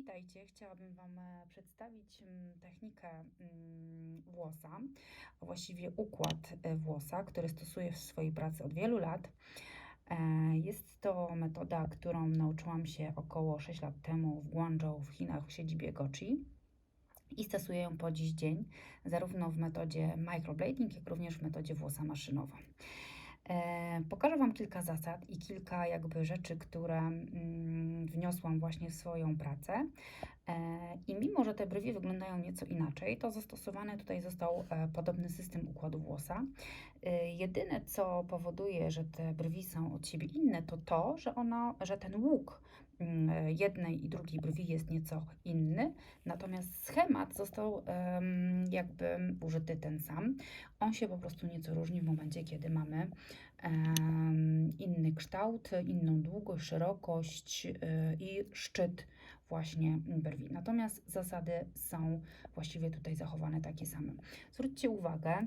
Witajcie, chciałabym Wam e, przedstawić mm, technikę mm, włosa, a właściwie układ e, włosa, który stosuję w swojej pracy od wielu lat. E, Jest to metoda, którą nauczyłam się około 6 lat temu w Guangzhou w Chinach w siedzibie Gochi i stosuję ją po dziś dzień, zarówno w metodzie microblading, jak również w metodzie włosa maszynowa. Pokażę Wam kilka zasad i kilka jakby rzeczy, które mm, wniosłam właśnie w swoją pracę. E, I mimo, że te brwi wyglądają nieco inaczej, to zastosowany tutaj został e, podobny system układu włosa. E, Jedyne, co powoduje, że te brwi są od siebie inne, to to, że, ona, że ten łuk jednej i drugiej brwi jest nieco inny, natomiast schemat został jakby użyty ten sam. On się po prostu nieco różni w momencie, kiedy mamy inny kształt, inną długość, szerokość y, i szczyt właśnie brwi. Natomiast zasady są właściwie tutaj zachowane takie same. Zwróćcie uwagę,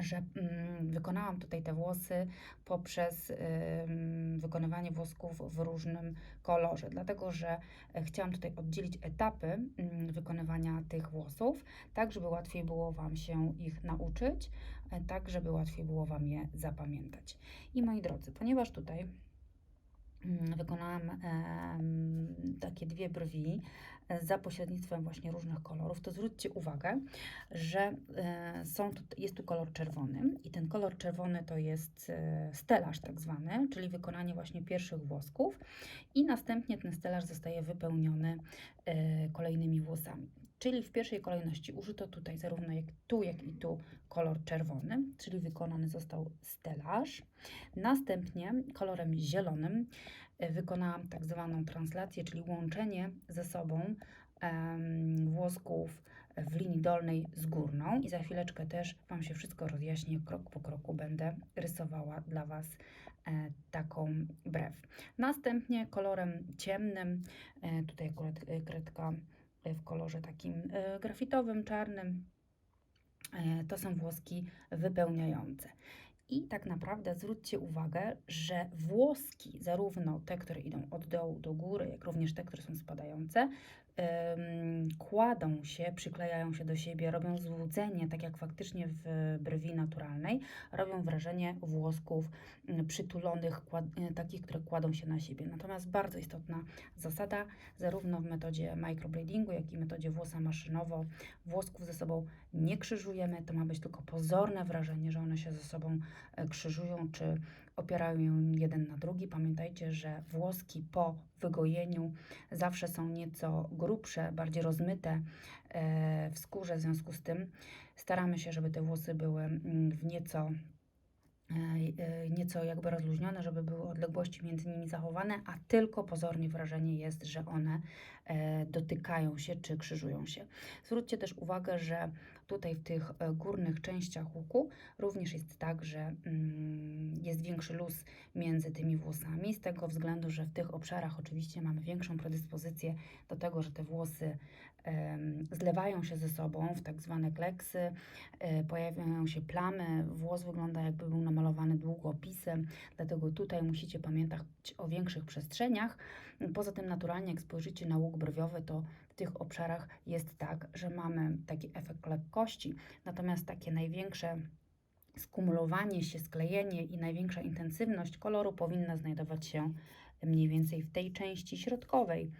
że mm, wykonałam tutaj te włosy poprzez wykonywanie włosków w różnym kolorze, dlatego że e, chciałam tutaj oddzielić etapy mm, wykonywania tych włosów, tak żeby łatwiej było Wam się ich nauczyć, e, tak żeby łatwiej było Wam je zapamiętać. I moi drodzy, ponieważ tutaj wykonałam em, takie dwie brwi e, za pośrednictwem właśnie różnych kolorów, to zwróćcie uwagę, że e, są tu, jest tu kolor czerwony i ten kolor czerwony to jest e, stelaż tak zwany, czyli wykonanie właśnie pierwszych włosków i następnie ten stelaż zostaje wypełniony kolejnymi włosami. Czyli w pierwszej kolejności użyto tutaj zarówno jak tu, jak i tu kolor czerwony, czyli wykonany został stelaż. Następnie kolorem zielonym e, wykonałam tak zwaną translację, czyli łączenie ze sobą włosków w linii dolnej z górną i za chwileczkę też Wam się wszystko rozjaśnię, krok po kroku będę rysowała dla Was e, taką brew. Następnie kolorem ciemnym, e, tutaj akurat kredka w kolorze takim e, grafitowym, czarnym, e, to są włoski wypełniające. I tak naprawdę zwróćcie uwagę, że włoski, zarówno te, które idą od dołu do góry, jak również te, które są spadające, kładą się, przyklejają się do siebie, robią złudzenie, tak jak faktycznie w brwi naturalnej, robią wrażenie włosków mm, przytulonych, e, takich, które kładą się na siebie. Natomiast bardzo istotna zasada, zarówno w metodzie microbladingu, jak i metodzie włosa maszynowo, włosków ze sobą nie krzyżujemy, to ma być tylko pozorne wrażenie, że one się ze sobą e, krzyżują czy opierają jeden na drugi. Pamiętajcie, że włoski po wygojeniu zawsze są nieco grubsze, bardziej rozmyte e, w skórze, w związku z tym staramy się, żeby te włosy były mm, w nieco e, e, nieco jakby rozluźnione, żeby były odległości między nimi zachowane, a tylko pozornie wrażenie jest, że one dotykają się czy krzyżują się. Zwróćcie też uwagę, że tutaj w tych e, górnych częściach łuku również jest tak, że mm, jest większy luz między tymi włosami, z tego względu, że w tych obszarach oczywiście mamy większą predyspozycję do tego, że te włosy zlewają się ze sobą w tak zwane kleksy, e, pojawiają się plamy, włos wygląda jakby był namalowany długopisem, dlatego tutaj musicie pamiętać o większych przestrzeniach. Poza tym naturalnie, jak spojrzycie na łuk brwiowy, to w tych obszarach jest tak, że mamy taki efekt lekkości, natomiast takie największe skumulowanie się, sklejenie i największa intensywność koloru powinna znajdować się mniej więcej w tej części środkowej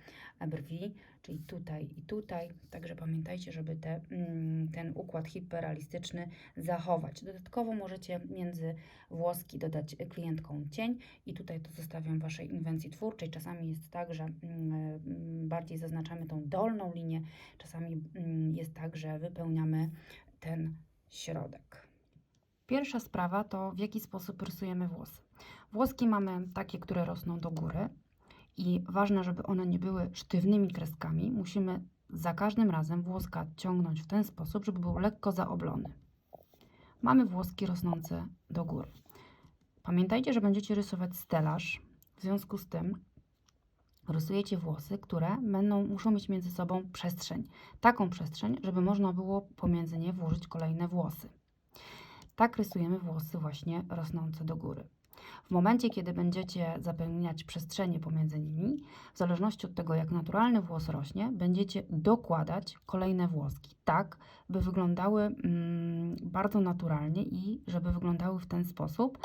brwi, czyli tutaj i tutaj. Także pamiętajcie, żeby te, mm, ten układ hiperrealistyczny zachować. Dodatkowo możecie między włoski dodać klientką cień i tutaj to zostawiam Waszej inwencji twórczej. Czasami jest tak, że mm, mm, bardziej zaznaczamy tą dolną linię, czasami jest tak, że wypełniamy ten środek. Pierwsza sprawa to w jaki sposób rysujemy włosy. Włoski mamy takie, które rosną do góry i ważne, żeby one nie były sztywnymi kreskami. Musimy za każdym razem włoska ciągnąć w ten sposób, żeby był lekko zaoblony. Mamy włoski rosnące do góry. Pamiętajcie, że będziecie rysować stelaż. W związku z tym rysujecie włosy, które będą, muszą mieć między sobą przestrzeń. Taką przestrzeń, żeby można było pomiędzy nie włożyć kolejne włosy. Tak rysujemy włosy właśnie rosnące do góry. W momencie, kiedy będziecie zapełniać przestrzenie pomiędzy nimi, w zależności od tego, jak naturalny włos rośnie, będziecie dokładać kolejne włoski, tak by wyglądały mm, bardzo naturalnie i żeby wyglądały w ten sposób,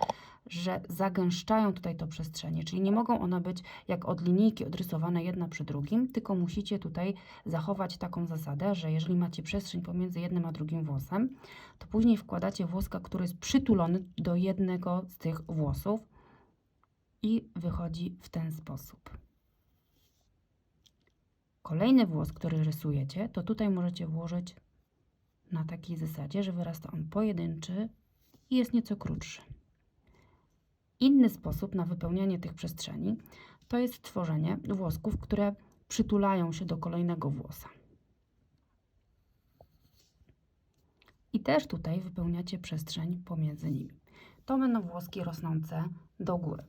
że zagęszczają tutaj to przestrzenie, czyli nie mogą one być jak od linijki odrysowane jedna przy drugim, tylko musicie tutaj zachować taką zasadę, że jeżeli macie przestrzeń pomiędzy jednym a drugim włosem, to później wkładacie włoska, który jest przytulony do jednego z tych włosów i wychodzi w ten sposób. Kolejny włos, który rysujecie, to tutaj możecie włożyć na takiej zasadzie, że wyrasta on pojedynczy i jest nieco krótszy. Inny sposób na wypełnianie tych przestrzeni to jest tworzenie włosków, które przytulają się do kolejnego włosa. I też tutaj wypełniacie przestrzeń pomiędzy nimi. To będą włoski rosnące do góry.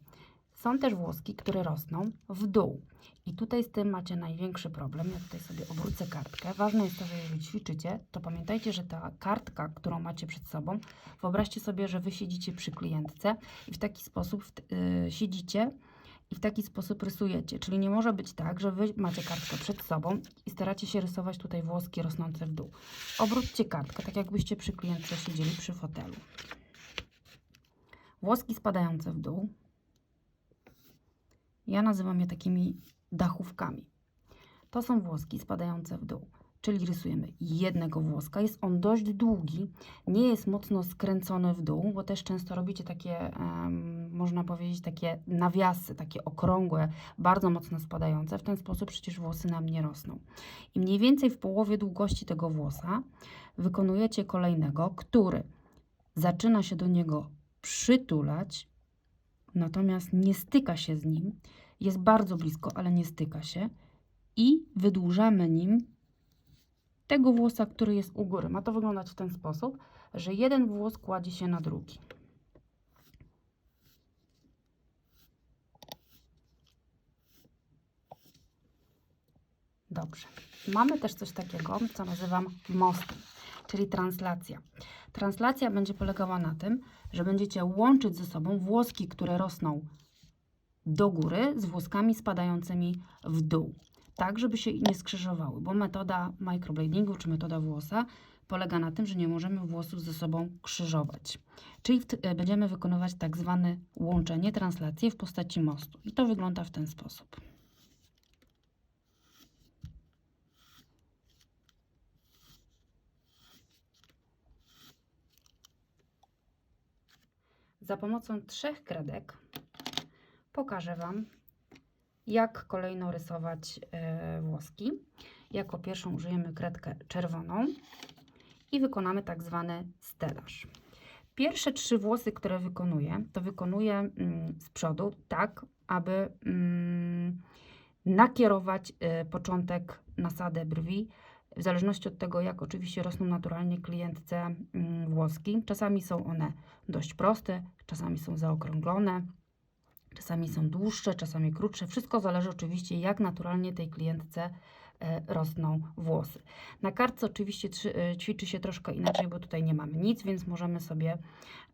Są też włoski, które rosną w dół. I tutaj z tym macie największy problem. Ja tutaj sobie obrócę kartkę. Ważne jest to, że jeżeli ćwiczycie, to pamiętajcie, że ta kartka, którą macie przed sobą, wyobraźcie sobie, że wy siedzicie przy klientce i w taki sposób yy, siedzicie i w taki sposób rysujecie. Czyli nie może być tak, że wy macie kartkę przed sobą i staracie się rysować tutaj włoski rosnące w dół. Obróćcie kartkę, tak jakbyście przy klientce siedzieli przy fotelu. Włoski spadające w dół. Ja nazywam je takimi dachówkami. To są włoski spadające w dół, czyli rysujemy jednego włoska. Jest on dość długi, nie jest mocno skręcony w dół, bo też często robicie takie, um, można powiedzieć, takie nawiasy, takie okrągłe, bardzo mocno spadające. W ten sposób przecież włosy nam nie rosną. I mniej więcej w połowie długości tego włosa wykonujecie kolejnego, który zaczyna się do niego przytulać, natomiast nie styka się z nim, jest bardzo blisko, ale nie styka się i wydłużamy nim tego włosa, który jest u góry. Ma to wyglądać w ten sposób, że jeden włos kładzie się na drugi. Dobrze. Mamy też coś takiego, co nazywam mostem, czyli translacja. Translacja będzie polegała na tym, że będziecie łączyć ze sobą włoski, które rosną do góry z włoskami spadającymi w dół, tak żeby się nie skrzyżowały, bo metoda microbladingu czy metoda włosa polega na tym, że nie możemy włosów ze sobą krzyżować. Czyli e, będziemy wykonywać tak zwane łączenie, translację w postaci mostu. I to wygląda w ten sposób. Za pomocą trzech kredek pokażę Wam, jak kolejno rysować e, włoski. Jako pierwszą użyjemy kredkę czerwoną i wykonamy tak zwany stelaż. Pierwsze trzy włosy, które wykonuję, to wykonuję mm, z przodu tak, aby mm, nakierować y, początek nasadę brwi, w zależności od tego, jak oczywiście rosną naturalnie klientce y, włoski. Czasami są one dość proste, czasami są zaokrąglone, Czasami są dłuższe, czasami krótsze. Wszystko zależy oczywiście, jak naturalnie tej klientce e, rosną włosy. Na kartce oczywiście e, ćwiczy się troszkę inaczej, bo tutaj nie mamy nic, więc możemy sobie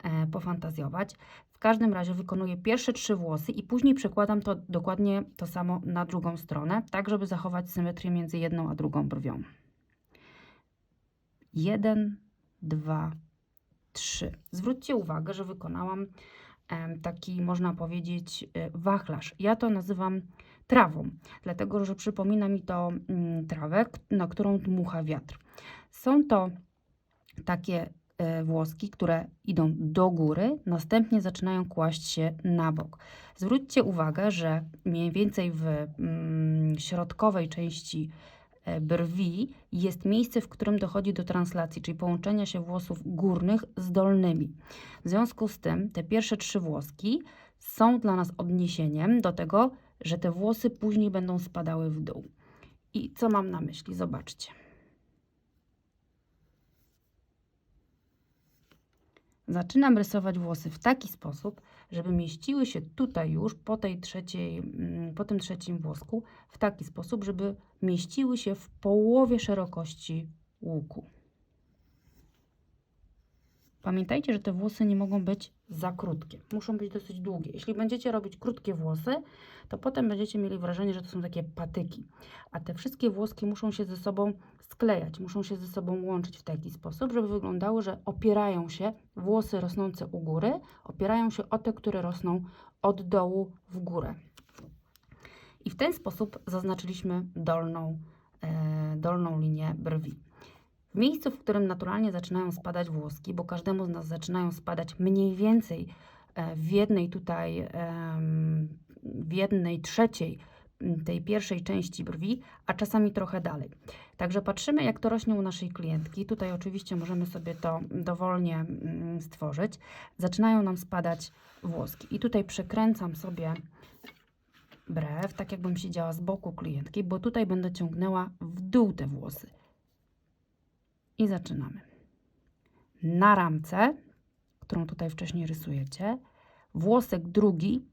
e, pofantazjować. W każdym razie wykonuję pierwsze trzy włosy i później przekładam to dokładnie to samo na drugą stronę, tak żeby zachować symetrię między jedną a drugą brwią. Jeden, dwa, trzy. Zwróćcie uwagę, że wykonałam taki, można powiedzieć, e, wachlarz. Ja to nazywam trawą, dlatego że przypomina mi to mm, trawę, na którą dmucha wiatr. Są to takie e, włoski, które idą do góry, następnie zaczynają kłaść się na bok. Zwróćcie uwagę, że mniej więcej w mm, środkowej części brwi jest miejsce, w którym dochodzi do translacji, czyli połączenia się włosów górnych z dolnymi. W związku z tym te pierwsze trzy włoski są dla nas odniesieniem do tego, że te włosy później będą spadały w dół. I co mam na myśli? Zobaczcie. Zaczynam rysować włosy w taki sposób, żeby mieściły się tutaj już po, tej trzeciej, mm, po tym trzecim włosku, w taki sposób, żeby mieściły się w połowie szerokości łuku. Pamiętajcie, że te włosy nie mogą być za krótkie. Muszą być dosyć długie. Jeśli będziecie robić krótkie włosy, to potem będziecie mieli wrażenie, że to są takie patyki. A te wszystkie włoski muszą się ze sobą sklejać, muszą się ze sobą łączyć w taki sposób, żeby wyglądało, że opierają się włosy rosnące u góry, opierają się o te, które rosną od dołu w górę. I w ten sposób zaznaczyliśmy dolną, e, dolną linię brwi. W miejscu, w którym naturalnie zaczynają spadać włoski, bo każdemu z nas zaczynają spadać mniej więcej e, w jednej tutaj, w jednej trzeciej tej pierwszej części brwi, a czasami trochę dalej. Także patrzymy, jak to rośnie u naszej klientki. Tutaj oczywiście możemy sobie to dowolnie mm, stworzyć. Zaczynają nam spadać włoski. I tutaj przekręcam sobie brew, tak jakbym siedziała z boku klientki, bo tutaj będę ciągnęła w dół te włosy. I zaczynamy. Na ramce, którą tutaj wcześniej rysujecie, włosek drugi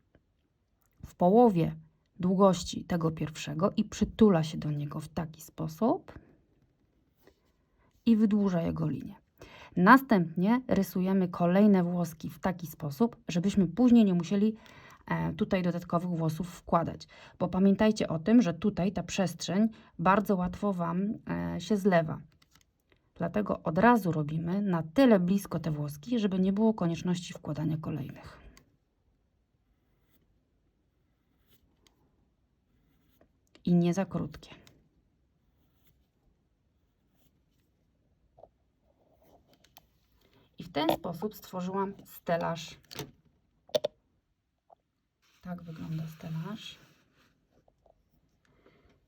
w połowie długości tego pierwszego i przytula się do niego w taki sposób i wydłuża jego linię. Następnie rysujemy kolejne włoski w taki sposób, żebyśmy później nie musieli e, tutaj dodatkowych włosów wkładać. Bo pamiętajcie o tym, że tutaj ta przestrzeń bardzo łatwo Wam e, się zlewa. Dlatego od razu robimy na tyle blisko te włoski, żeby nie było konieczności wkładania kolejnych. I nie za krótkie. I w ten sposób stworzyłam stelaż. Tak wygląda stelaż.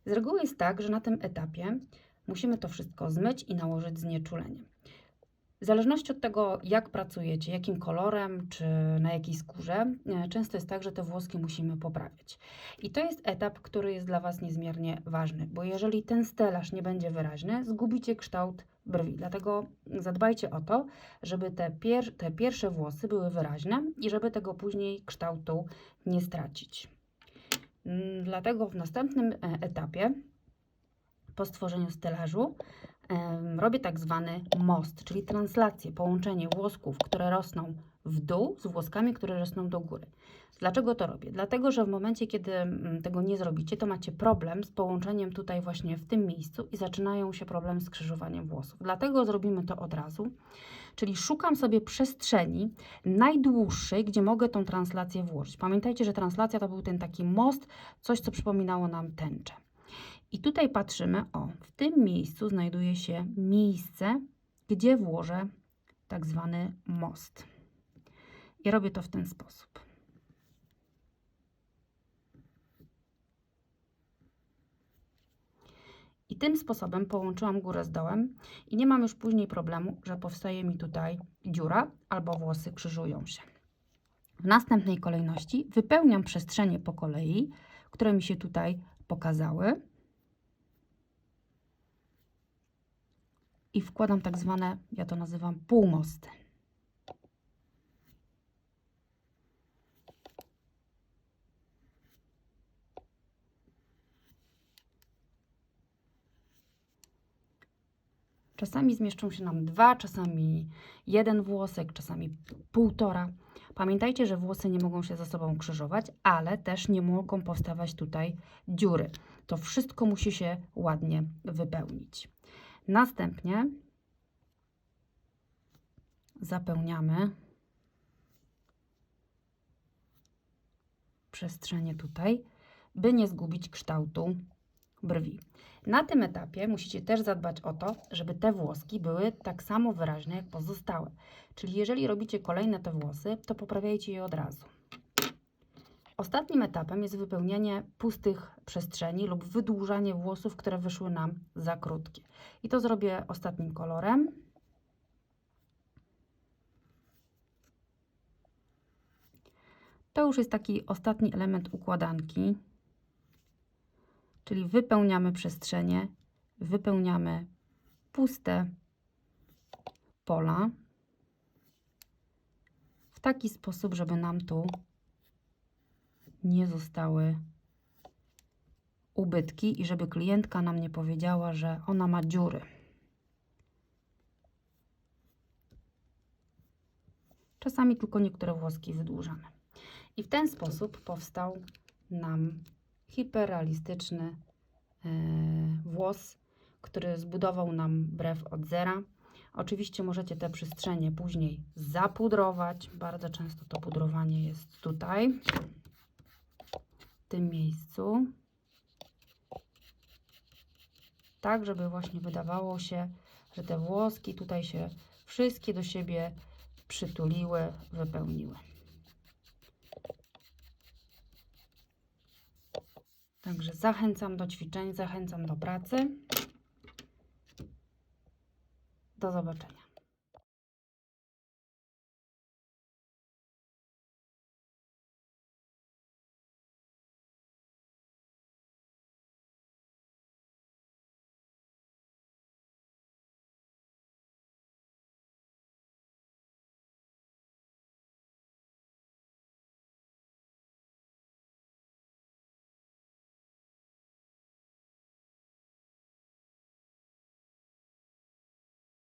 Z reguły jest tak, że na tym etapie musimy to wszystko zmyć i nałożyć znieczulenie. W zależności od tego, jak pracujecie, jakim kolorem czy na jakiej skórze, e, często jest tak, że te włoski musimy poprawiać. I to jest etap, który jest dla Was niezmiernie ważny, bo jeżeli ten stelaż nie będzie wyraźny, zgubicie kształt brwi. Dlatego zadbajcie o to, żeby te, pier te pierwsze włosy były wyraźne i żeby tego później kształtu nie stracić. Dlatego w następnym e, etapie po stworzeniu stelażu robię tak zwany most, czyli translację, połączenie włosków, które rosną w dół z włoskami, które rosną do góry. Dlaczego to robię? Dlatego, że w momencie, kiedy mm, tego nie zrobicie, to macie problem z połączeniem tutaj właśnie w tym miejscu i zaczynają się problemy z krzyżowaniem włosów. Dlatego zrobimy to od razu. Czyli szukam sobie przestrzeni najdłuższej, gdzie mogę tą translację włożyć. Pamiętajcie, że translacja to był ten taki most, coś, co przypominało nam tęczę. I tutaj patrzymy, o, w tym miejscu znajduje się miejsce, gdzie włożę tak zwany most. I robię to w ten sposób. I tym sposobem połączyłam górę z dołem i nie mam już później problemu, że powstaje mi tutaj dziura albo włosy krzyżują się. W następnej kolejności wypełniam przestrzenie po kolei, które mi się tutaj pokazały. I wkładam tak zwane, ja to nazywam półmosty. Czasami zmieszczą się nam dwa, czasami jeden włosek, czasami półtora. Pamiętajcie, że włosy nie mogą się ze sobą krzyżować, ale też nie mogą powstawać tutaj dziury. To wszystko musi się ładnie wypełnić. Następnie zapełniamy przestrzenie tutaj, by nie zgubić kształtu brwi. Na tym etapie musicie też zadbać o to, żeby te włoski były tak samo wyraźne jak pozostałe. Czyli jeżeli robicie kolejne te włosy, to poprawiajcie je od razu. Ostatnim etapem jest wypełnianie pustych przestrzeni lub wydłużanie włosów, które wyszły nam za krótkie. I to zrobię ostatnim kolorem. To już jest taki ostatni element układanki, czyli wypełniamy przestrzenie, wypełniamy puste pola w taki sposób, żeby nam tu nie zostały ubytki i żeby klientka nam nie powiedziała, że ona ma dziury. Czasami tylko niektóre włoski wydłużamy. I w ten sposób powstał nam hiperrealistyczny e, włos, który zbudował nam brew od zera. Oczywiście możecie te przestrzenie później zapudrować. Bardzo często to pudrowanie jest tutaj, tym miejscu. Tak, żeby właśnie wydawało się, że te włoski tutaj się wszystkie do siebie przytuliły, wypełniły. Także zachęcam do ćwiczeń, zachęcam do pracy. Do zobaczenia.